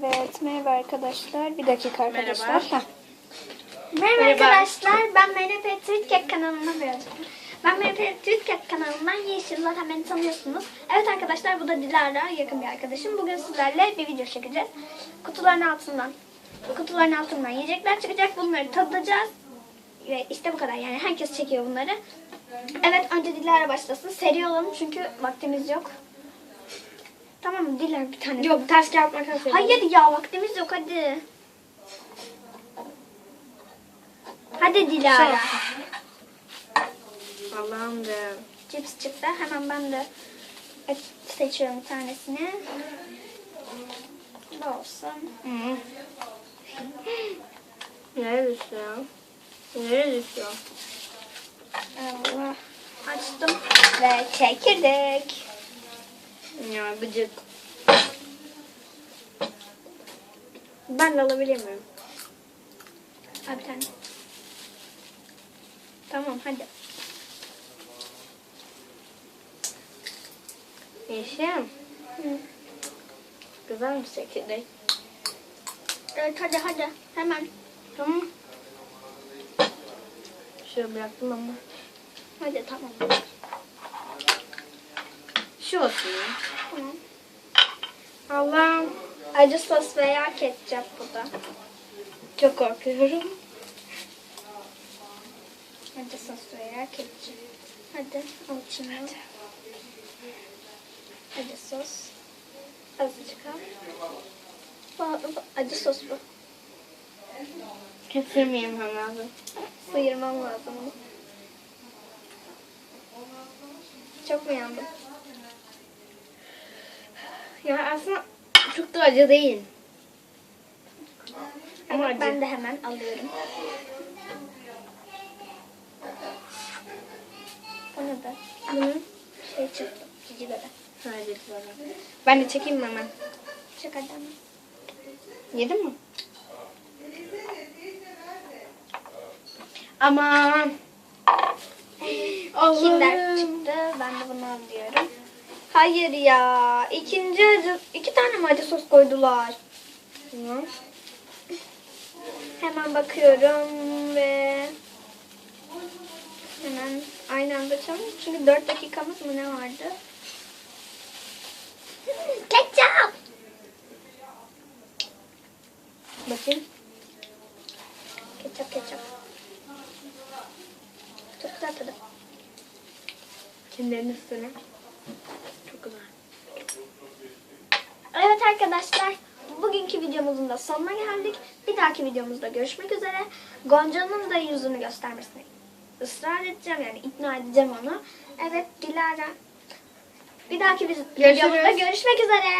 Evet, merhaba arkadaşlar. Bir dakika arkadaşlar. Merhaba. Heh. Merhaba, Merhaba. arkadaşlar. Ben Menefe Türkek kanalına birazcık. Ben Menefe Türkek kanalından Yeşil. Zaten beni tanıyorsunuz. Evet arkadaşlar bu da Dilara. Yakın bir arkadaşım. Bugün sizlerle bir video çekeceğiz. Kutuların altından kutuların altından yiyecekler çıkacak. Bunları tadacağız. Ve işte bu kadar. Yani herkes çekiyor bunları. Evet önce Dilara başlasın. Seri olalım çünkü vaktimiz yok. Tamam mı? Dilara bir tane. Yok ters kağıt makas yapalım. Hayır ya vaktimiz yok hadi. Hadi Dilara. Allah'ım de. Cips çıktı. Hemen ben de et seçiyorum bir tanesini. Bu olsun. Hı. Nereye düşüyor? Nereye düşüyor? Allah. Açtım ve çekirdik. Ya gıcık. Ben de alabilir miyim? Al bir tane. Tamam hadi. Yeşim. Hı. Güzel mi çekirdek? Evet hadi hadi. Hemen. Tamam. Şöyle bıraktım ama. Hadi tamam. Şu olsun ya. Allah'ım. Acı sos veya ketçap bu da. Çok korkuyorum. Acı sos veya ketçap. Hadi al şunu. Acı sos. Azıcık al. Acı sos bu. Kesilmeyeyim hem lazım. Sıyırmam lazım bunu. Çok mu yandım? Ya aslında çok da acı değil. Ama acı. ben de hemen alıyorum. Bu ne be? Bunun Şey çıktı. Cici bebe. sadece böyle. Ben de çekeyim mi hemen? Çık hadi hemen. Yedin mi? Aman. Kinder çıktı. Ben de bunu alıyorum. Hayır ya. İkinci acı, iki tane mi acı sos koydular? Hı. Hemen bakıyorum ve hemen aynı anda açalım. Çünkü 4 dakikamız mı ne vardı? Ketçap! Bakayım. Ketçap ketçap. Çok güzel tadı. Kinderin üstüne. Çok güzel. Evet arkadaşlar. Bugünkü videomuzun da sonuna geldik. Bir dahaki videomuzda görüşmek üzere. Gonca'nın da yüzünü göstermesini ısrar edeceğim. Yani ikna edeceğim onu. Evet Dilara. Bir dahaki videomuzda görüşmek üzere.